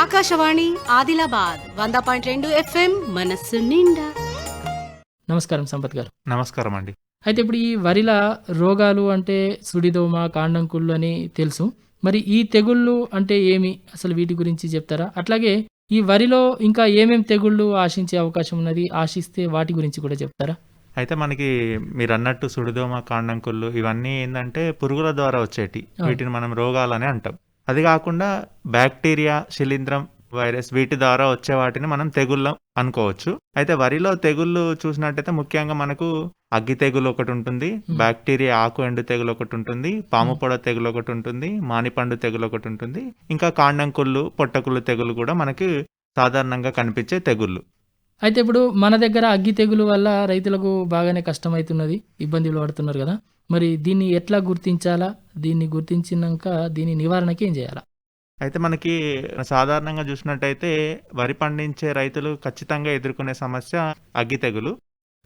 ఆకాశవాణి ఆదిలాబాద్ వంద పాయింట్ రెండు ఎఫ్ఎం మనస్సు నిండా. నమస్కారం సంపత్ గారు. నమస్కారం అండి. అయితే ఇప్పుడు ఈ వరిల రోగాలు అంటే సుడిదోమ కాండంకుళ్ళు అని తెలుసు. మరి ఈ తెగుళ్ళు అంటే ఏమి? అసలు వీటి గురించి చెప్తారా? అట్లాగే ఈ వరిలో ఇంకా ఏమేం తెగుళ్ళు ఆశించే అవకాశం ఉన్నది? ఆశిస్తే వాటి గురించి కూడా చెప్తారా? అయితే మనకి మీరు అన్నట్టు సుడిదోమ కాండంకుళ్ళు ఇవన్నీ ఏంటంటే పురుగుల ద్వారా వచ్చేటి. వీటిని మనం రోగాలని అంటాం. అది కాకుండా బ్యాక్టీరియా శిలీంధ్రం వైరస్ వీటి ద్వారా వచ్చే వాటిని మనం తెగుళ్ళం అనుకోవచ్చు. అయితే వరిలో తెగుళ్ళు చూసినట్టయితే ముఖ్యంగా మనకు అగ్గి తెగులు ఒకటి ఉంటుంది. బ్యాక్టీరియా ఆకు ఎండు తెగులు ఒకటి ఉంటుంది పాము పొడ తెగులు ఒకటి ఉంటుంది మానిపండు తెగులు ఒకటి ఉంటుంది. ఇంకా కాండంకుళ్ళు పొట్టకుళ్ళు తెగులు కూడా మనకి సాధారణంగా కనిపించే తెగుళ్ళు. అయితే ఇప్పుడు మన దగ్గర అగ్గి తెగులు వల్ల రైతులకు బాగానే కష్టమవుతున్నది ఇబ్బందులు పడుతున్నారు కదా. మరి దీన్ని ఎట్లా గుర్తించాలా? దీన్ని గుర్తించినాక దీని నివారణకి ఏం చేయాలా? అయితే మనకి సాధారణంగా చూసినట్టయితే వరి పండించే రైతులు ఖచ్చితంగా ఎదుర్కొనే సమస్య అగ్గి తెగులు.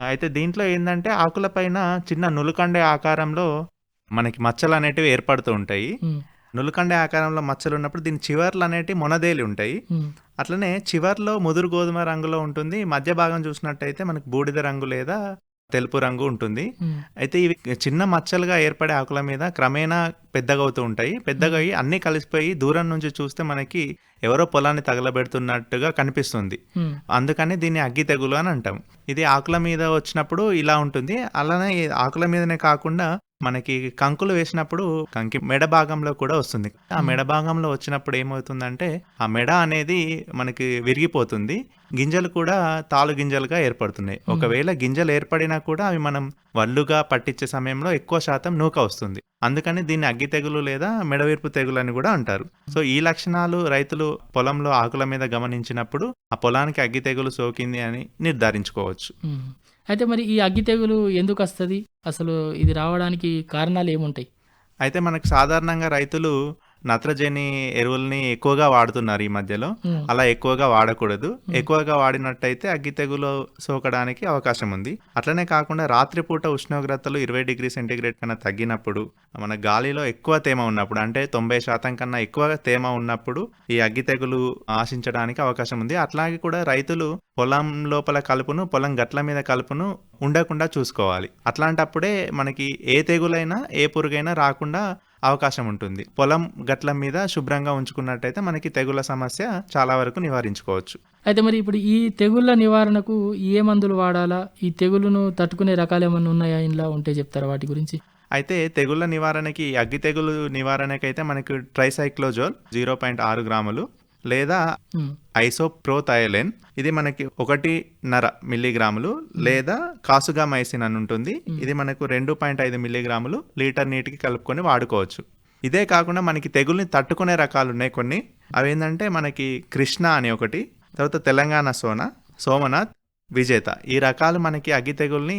అయితే దీంట్లో ఏంటంటే ఆకుల పైన చిన్న నులుకండే ఆకారంలో మనకి మచ్చలు అనేటివి ఏర్పడుతూ ఉంటాయి. నులుకండే ఆకారంలో మచ్చలు ఉన్నప్పుడు దీని చివర్లు అనేటివి మొనదేలి ఉంటాయి. అట్లనే చివర్లో ముదురు గోధుమ రంగులో ఉంటుంది. మధ్య భాగం చూసినట్టయితే మనకి బూడిద రంగు లేదా తెలుపు రంగు ఉంటుంది. అయితే ఇవి చిన్న మచ్చలుగా ఏర్పడే ఆకుల మీద క్రమేణా పెద్దగా అవుతూ ఉంటాయి. పెద్దగా అయ్యి అన్నీ కలిసిపోయి దూరం నుంచి చూస్తే మనకి ఎవరో పొలాన్ని తగలబెడుతున్నట్టుగా కనిపిస్తుంది. అందుకని దీన్ని అగ్గి తెగులు అని అంటాం. ఇది ఆకుల మీద వచ్చినప్పుడు ఇలా ఉంటుంది. అలానే ఆకుల మీదనే కాకుండా మనకి కంకులు వేసినప్పుడు కంకి మెడ భాగంలో కూడా వస్తుంది. ఆ మెడ భాగంలో వచ్చినప్పుడు ఏమవుతుందంటే ఆ మెడ అనేది మనకి విరిగిపోతుంది. గింజలు కూడా తాలు గింజలుగా ఏర్పడుతున్నాయి. ఒకవేళ గింజలు ఏర్పడినా కూడా అవి మనం వల్లుగా పట్టించే సమయంలో ఎక్కువ శాతం నూక వస్తుంది. అందుకని దీన్ని అగ్గి తెగులు లేదా మెడవిర్పు తెగులు అని కూడా అంటారు. సో ఈ లక్షణాలు రైతులు పొలంలో ఆకుల మీద గమనించినప్పుడు ఆ పొలానికి అగ్గి తెగులు సోకింది అని నిర్ధారించుకోవచ్చు. అయితే మరి ఈ అగ్గి తెగులు ఎందుకు వస్తుంది? అసలు ఇది రావడానికి కారణాలు ఏముంటాయి? అయితే మనకు సాధారణంగా రైతులు నత్రజని ఎరువుల్ని ఎక్కువగా వాడుతున్నారు ఈ మధ్యలో. అలా ఎక్కువగా వాడకూడదు. ఎక్కువగా వాడినట్టయితే అగ్గి తెగులు సోకడానికి అవకాశం ఉంది. అట్లనే కాకుండా రాత్రిపూట ఉష్ణోగ్రతలు ఇరవై డిగ్రీ సెంటీగ్రేడ్ కన్నా తగ్గినప్పుడు మన గాలిలో ఎక్కువ తేమ ఉన్నప్పుడు అంటే తొంభై శాతం కన్నా ఎక్కువ తేమ ఉన్నప్పుడు ఈ అగ్గి తెగులు ఆశించడానికి అవకాశం ఉంది. అట్లాగే కూడా రైతులు పొలం లోపల కలుపును పొలం గట్ల మీద కలుపును ఉండకుండా చూసుకోవాలి. అట్లాంటప్పుడే మనకి ఏ తెగులైనా ఏ పురుగైనా రాకుండా అవకాశం ఉంటుంది పొలం గట్ల మీద శుభ్రంగా ఉంచుకున్నట్టయితే మనకి తెగుల సమస్య చాలా వరకు నివారించుకోవచ్చు. అయితే మరి ఇప్పుడు ఈ తెగుళ్ళ నివారణకు ఏ మందులు వాడాలా? ఈ తెగులును తట్టుకునే రకాలు ఏమైనా ఉన్నాయా? ఇంట్లో ఉంటే చెప్తారా వాటి గురించి? అయితే తెగుళ్ళ నివారణకి అగ్గి తెగులు నివారణకైతే మనకి ట్రైసైక్లోజోల్ జీరో పాయింట్ ఆరు గ్రాములు లేదా ఐసోప్రోథైలెన్ ఇది మనకి ఒకటిన్నర మిల్లీగ్రాములు లేదా కాసుగా మైసిన్ అని ఉంటుంది. ఇది మనకు రెండు పాయింట్ ఐదు మిల్లీగ్రాములు లీటర్ నీటికి కలుపుకొని వాడుకోవచ్చు. ఇదే కాకుండా మనకి తెగుల్ని తట్టుకునే రకాలు ఉన్నాయి కొన్ని. అవి ఏంటంటే మనకి కృష్ణ అని ఒకటి తర్వాత తెలంగాణ సోన సోమనాథ్ విజేత. ఈ రకాలు మనకి అగ్గి తెగుల్ని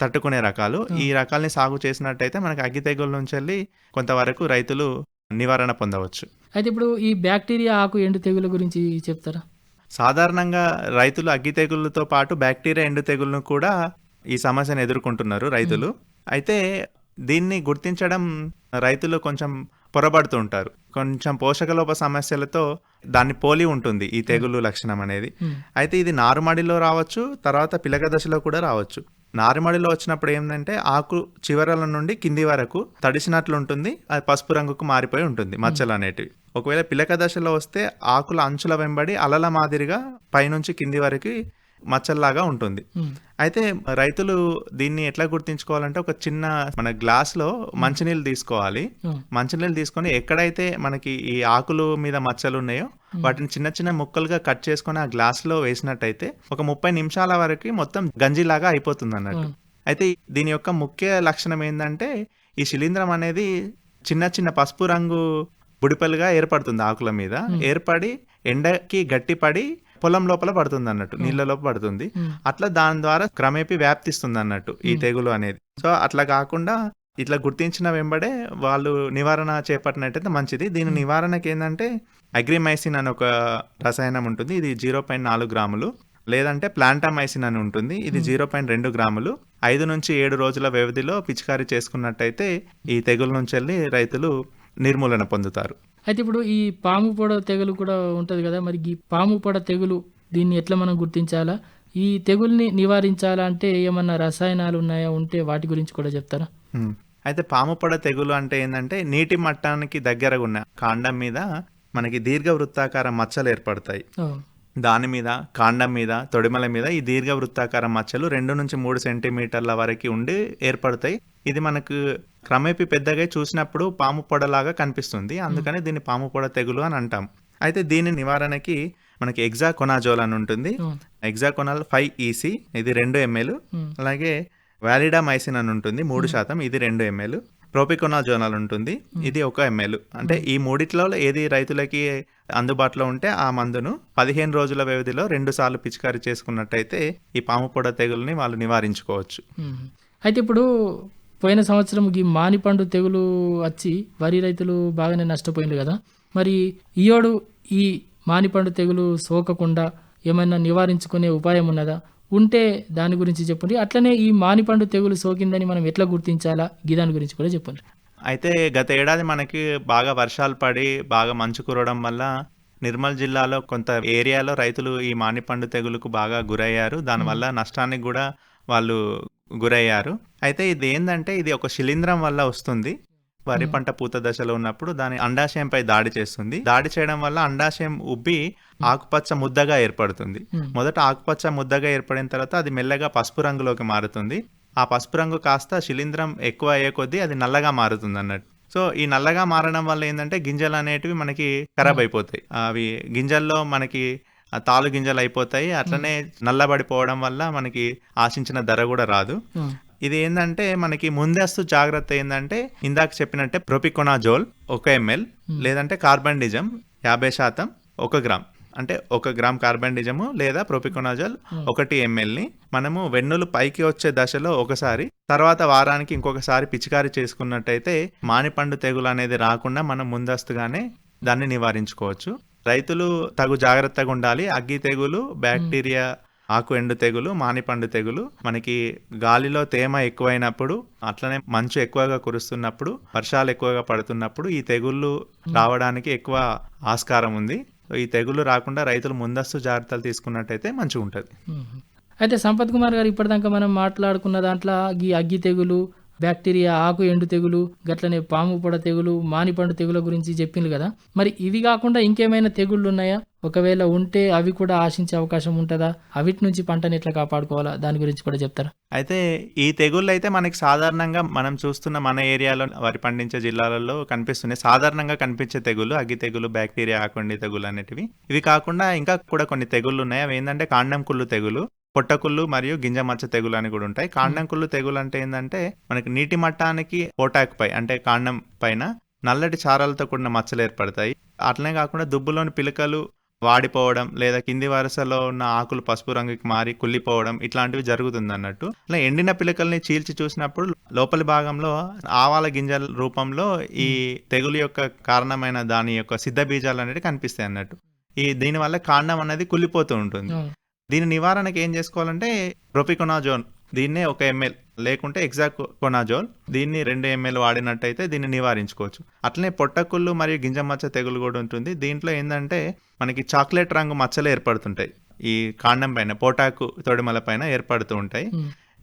తట్టుకునే రకాలు. ఈ రకాల్ని సాగు చేసినట్టయితే మనకి అగ్గి తెగుల నుంచి వెళ్ళి కొంతవరకు రైతులు నివారణ పొందవచ్చు. అయితే ఇప్పుడు ఈ బ్యాక్టీరియా ఆకు ఎండు తెగుల గురించి చెప్తారా? సాధారణంగా రైతులు అగ్గి తెగుళ్ళతో పాటు బ్యాక్టీరియా ఎండు తెగుళ్ళను కూడా ఈ సమస్యను ఎదుర్కొంటున్నారు రైతులు. అయితే దీన్ని గుర్తించడం రైతులు కొంచెం పొరబడుతూ ఉంటారు. కొంచెం పోషకలోప సమస్యలతో దాన్ని పోలి ఉంటుంది ఈ తెగులు లక్షణం అనేది. అయితే ఇది నారుమడిలో రావచ్చు తర్వాత పిలక దశలో కూడా రావచ్చు. నారుమడిలో వచ్చినప్పుడు ఏంటంటే ఆకు చివరల నుండి కింది వరకు తడిసినట్లు ఉంటుంది అది పసుపు రంగుకు మారిపోయి ఉంటుంది మచ్చలు అనేటివి. ఒకవేళ పిలక దశలో వస్తే ఆకుల అంచుల వెంబడి అలల మాదిరిగా పైనుంచి కింది వరకు మచ్చల్లాగా ఉంటుంది. అయితే రైతులు దీన్ని ఎట్లా గుర్తించుకోవాలంటే ఒక చిన్న మన గ్లాస్లో మంచినీళ్ళు తీసుకోవాలి. మంచినీళ్ళు తీసుకొని ఎక్కడైతే మనకి ఈ ఆకులు మీద మచ్చలు ఉన్నాయో వాటిని చిన్న చిన్న ముక్కలుగా కట్ చేసుకొని ఆ గ్లాస్లో వేసినట్టయితే ఒక ముప్పై నిమిషాల వరకు మొత్తం గంజిలాగా అయిపోతుంది అన్నట్టు అయితే దీని యొక్క ముఖ్య లక్షణం ఏంటంటే ఈ శిలీంధ్రం అనేది చిన్న చిన్న పసుపు రంగు బుడిపలుగా ఏర్పడుతుంది ఆకుల మీద. ఏర్పడి ఎండకి గట్టిపడి పొలం లోపల పడుతుంది అన్నట్టు నీళ్ళ లోపల పడుతుంది. అట్లా దాని ద్వారా క్రమేపీ వ్యాప్తిస్తుంది అన్నట్టు ఈ తెగులు అనేది. సో అట్లా కాకుండా ఇట్లా గుర్తించిన వెంబడే వాళ్ళు నివారణ చేపట్టినట్టయితే మంచిది. దీని నివారణకి ఏంటంటే అగ్రిమైసిన్ అని ఒక రసాయనం ఉంటుంది. ఇది జీరో పాయింట్ నాలుగు గ్రాములు. లేదంటే ప్లాంటామైసిన్ అని ఉంటుంది. ఇది జీరో పాయింట్ రెండు గ్రాములు. ఐదు నుంచి ఏడు రోజుల వ్యవధిలో పిచికారీ చేసుకున్నట్టయితే ఈ తెగుల నుంచి వెళ్ళి రైతులు నిర్మూలన పొందుతారు. అయితే ఇప్పుడు ఈ పాము పొడ తెగులు కూడా ఉంటుంది కదా మరి ఈ పాము పొడ తెగులు దీన్ని ఎట్లా మనం గుర్తించాలా? ఈ తెగుల్ని నివారించాలా అంటే ఏమన్నా రసాయనాలు ఉన్నాయా? ఉంటే వాటి గురించి కూడా చెప్తారా. అయితే పాము పొడ తెగులు అంటే ఏంటంటే నీటి మట్టానికి దగ్గరగా ఉన్న కాండం మీద మనకి దీర్ఘ వృత్తాకార మచ్చలు ఏర్పడతాయి. దాని మీద కాండం మీద తొడిమల మీద ఈ దీర్ఘ వృత్తాకార మచ్చలు రెండు నుంచి మూడు సెంటీమీటర్ల వరకు ఉండి ఏర్పడతాయి. ఇది మనకు క్రమేపీ పెద్దగా చూసినప్పుడు పాము పొడలాగా కనిపిస్తుంది. అందుకని దీన్ని పాము పొడ తెగులు అని అంటాం. అయితే దీని నివారణకి మనకి ఎగ్జాకొనాజోల్ అని ఉంటుంది. ఎగ్జాకొనాల్ ఫైవ్ ఈసీ ఇది రెండు ఎంఎల్ అలాగే వ్యాలిడామైసిన్ అని ఉంటుంది మూడు శాతం ఇది రెండు ఎంఎల్ ప్రోపికొనాజోనల్ ఉంటుంది ఇది ఒక ఎంఎల్ అంటే ఈ మూడిట్లో ఏది రైతులకి అందుబాటులో ఉంటే ఆ మందును పదిహేను రోజుల వ్యవధిలో రెండు సార్లు పిచికారీ చేసుకున్నట్టయితే ఈ పాము పొడ తెగుల్ని వాళ్ళు నివారించుకోవచ్చు. అయితే ఇప్పుడు పోయిన సంవత్సరం ఈ మానిపండు తెగులు వచ్చి వరి రైతులు బాగానే నష్టపోయింది కదా. మరి ఈయోడు ఈ మానిపండు తెగులు సోకకుండా ఏమైనా నివారించుకునే ఉపాయం ఉన్నదా? ఉంటే దాని గురించి చెప్పండి. అట్లనే ఈ మానిపండు తెగులు సోకిందని మనం ఎట్లా గుర్తించాలా? ఈ దాని గురించి కూడా చెప్పండి. అయితే గత ఏడాది మనకి బాగా వర్షాలు పడి బాగా మంచు కురవడం వల్ల నిర్మల్ జిల్లాలో కొంత ఏరియాలో రైతులు ఈ మానిపండు తెగులుకు బాగా గురయ్యారు. దానివల్ల నష్టానికి కూడా వాళ్ళు గురయ్యారు. అయితే ఇది ఏంటంటే ఇది ఒక శిలీంధ్రం వల్ల వస్తుంది. వరి పంట పూత దశలో ఉన్నప్పుడు దాని అండాశయంపై దాడి చేస్తుంది. దాడి చేయడం వల్ల అండాశయం ఉబ్బి ఆకుపచ్చ ముద్దగా ఏర్పడుతుంది. మొదట ఆకుపచ్చ ముద్దగా ఏర్పడిన తర్వాత అది మెల్లగా పసుపు రంగులోకి మారుతుంది. ఆ పసుపు రంగు కాస్త శిలీంధ్రం ఎక్కువ అయ్యే కొద్దీ అది నల్లగా మారుతుంది అన్నట్టు. సో ఈ నల్లగా మారడం వల్ల ఏంటంటే గింజలు అనేటివి మనకి ఖరాబ్ అయిపోతాయి. అవి గింజల్లో మనకి ఆ తాలు గింజలు అయిపోతాయి. అట్లనే నల్లబడిపోవడం వల్ల మనకి ఆశించిన ధర కూడా రాదు. ఇది ఏంటంటే మనకి ముందస్తు జాగ్రత్త ఏంటంటే ఇందాక చెప్పినట్టే ప్రొపికొనాజోల్ ఒక ఎంఎల్ లేదంటే కార్బండిజం యాభై శాతం ఒక గ్రామ్. అంటే ఒక గ్రామ్ కార్బండిజము లేదా ప్రొపికొనాజోల్ ఒకటి ఎంఎల్ని మనము వెన్నులు పైకి వచ్చే దశలో ఒకసారి తర్వాత వారానికి ఇంకొకసారి పిచికారీ చేసుకున్నట్టయితే మానిపండు తెగులు అనేది రాకుండా మనం ముందస్తుగానే దాన్ని నివారించుకోవచ్చు. రైతులు తగు జాగ్రత్తగా ఉండాలి. అగ్గి తెగులు బ్యాక్టీరియా ఆకు ఎండు తెగులు మానిపండు తెగులు మనకి గాలిలో తేమ ఎక్కువైనప్పుడు అట్లనే మంచు ఎక్కువగా కురుస్తున్నప్పుడు వర్షాలు ఎక్కువగా పడుతున్నప్పుడు ఈ తెగుళ్ళు రావడానికి ఎక్కువ ఆస్కారం ఉంది. ఈ తెగుళ్ళు రాకుండా రైతులు ముందస్తు జాగ్రత్తలు తీసుకున్నట్టయితే మంచిగా ఉంటుంది. అయితే సంపత్ కుమార్ గారు ఇప్పటిదాకా మనం మాట్లాడుకున్న దాంట్లో ఈ అగ్గి తెగులు బ్యాక్టీరియా ఆకు ఎండు తెగులు గట్లనే పాము పొడ తెగులు మానిపండు తెగుల గురించి చెప్పింది కదా. మరి ఇవి కాకుండా ఇంకేమైనా తెగుళ్ళు ఉన్నాయా ఒకవేళ ఉంటే అవి కూడా ఆశించే అవకాశం ఉంటుందా? అవిటి నుంచి పంటని ఎట్లా కాపాడుకోవాలా? దాని గురించి కూడా చెప్తారా? అయితే ఈ తెగుళ్ళు అయితే మనకి సాధారణంగా మనం చూస్తున్న మన ఏరియాలో వరి పండించే జిల్లాలలో కనిపిస్తున్నాయి. సాధారణంగా కనిపించే తెగులు అగ్గి తెగులు బ్యాక్టీరియా ఆకుండి తెగులు అనేటివి. ఇవి కాకుండా ఇంకా కూడా కొన్ని తెగుళ్ళు ఉన్నాయి అవి ఏంటంటే కాండం కుళ్ళు తెగులు పొట్టకుళ్ళు మరియు గింజ మచ్చ తెగులు అని కూడా ఉంటాయి. కాండం కుళ్ళు తెగులు అంటే ఏంటంటే మనకి నీటి మట్టానికి పోటాక్ పై అంటే కాండం పైన నల్లటి చారాలతో కూడిన మచ్చలు ఏర్పడతాయి. అట్లనే కాకుండా దుబ్బులోని పిలకలు వాడిపోవడం లేదా కింది వరుసలో ఉన్న ఆకులు పసుపు రంగుకి మారి కుళ్ళిపోవడం ఇట్లాంటివి జరుగుతుంది అన్నట్టు. అలా ఎండిన పిలకల్ని చీల్చి చూసినప్పుడు లోపలి భాగంలో ఆవాల గింజల రూపంలో ఈ తెగులు యొక్క కారణమైన దాని యొక్క సిద్ధ బీజాలు అనేవి కనిపిస్తాయి అన్నట్టు. ఈ దీనివల్ల కాండం అనేది కుళ్ళిపోతూ ఉంటుంది. దీని నివారణకి ఏం చేసుకోవాలంటే ప్రొపికొనాజోన్ దీన్నే ఒక ఎంఎల్. లేకుంటే ఎగ్జాక్ట్ కొనాజోల్ దీన్ని రెండు ఎంఎల్ వాడినట్టయితే దీన్ని నివారించుకోవచ్చు. అట్లనే పొట్టకుళ్ళు మరియు గింజ మచ్చ తెగులు కూడా ఉంటుంది. దీంట్లో ఏంటంటే మనకి చాక్లెట్ రంగు మచ్చలు ఏర్పడుతుంటాయి. ఈ కాండం పైన పోటాకు తొడిమల పైన ఏర్పడుతూ ఉంటాయి.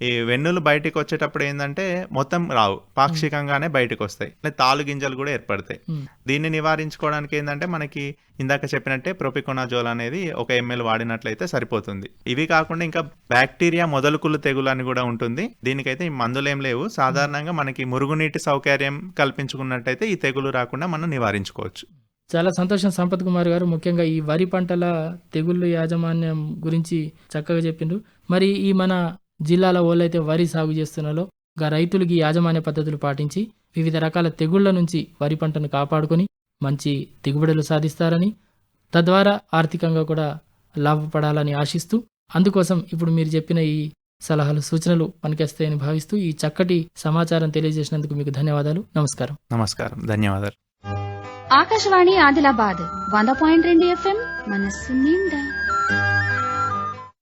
ఈ వెన్నులు బయటికి వచ్చేటప్పుడు ఏంటంటే మొత్తం రావు పాక్షికంగానే బయటకు వస్తాయి. తాలు గింజలు కూడా ఏర్పడతాయి. దీన్ని నివారించుకోవడానికి ఏంటంటే మనకి ఇందాక చెప్పినట్టే ప్రొపికొనాజోల్ అనేది ఒక ఎంఎల్ వాడినట్లయితే సరిపోతుంది. ఇవి కాకుండా ఇంకా బ్యాక్టీరియా మొదలుకులు తెగులు అని కూడా ఉంటుంది. దీనికైతే ఈ మందులేం లేవు. సాధారణంగా మనకి మురుగునీటి సౌకర్యం కల్పించుకున్నట్టయితే ఈ తెగులు రాకుండా మనం నివారించుకోవచ్చు. చాలా సంతోషం సంపత్ కుమార్ గారు. ముఖ్యంగా ఈ వరి పంటల తెగుళ్ళు యాజమాన్యం గురించి చక్కగా చెప్పిండ్రు. మరి ఈ మన జిల్లాల వాళ్ళైతే వరి సాగు చేస్తున్నారో గా రైతులకి యాజమాన్య పద్ధతులు పాటించి వివిధ రకాల తెగుళ్ళ నుంచి వరి పంటను కాపాడుకొని మంచి దిగుబడులు సాధిస్తారని తద్వారా ఆర్థికంగా కూడా లాభపడాలని ఆశిస్తూ అందుకోసం ఇప్పుడు మీరు చెప్పిన ఈ సలహాలు సూచనలు పనికొస్తాయని భావిస్తూ ఈ చక్కటి సమాచారం తెలియజేసినందుకు మీకు ధన్యవాదాలు. నమస్కారం. నమస్కారం. ధన్యవాదాలు. ఆకాశవాణి ఆదిలాబాద్ వంద పాయింట్ రెండు ఎఫ్ఎం మనస్సు నిండా.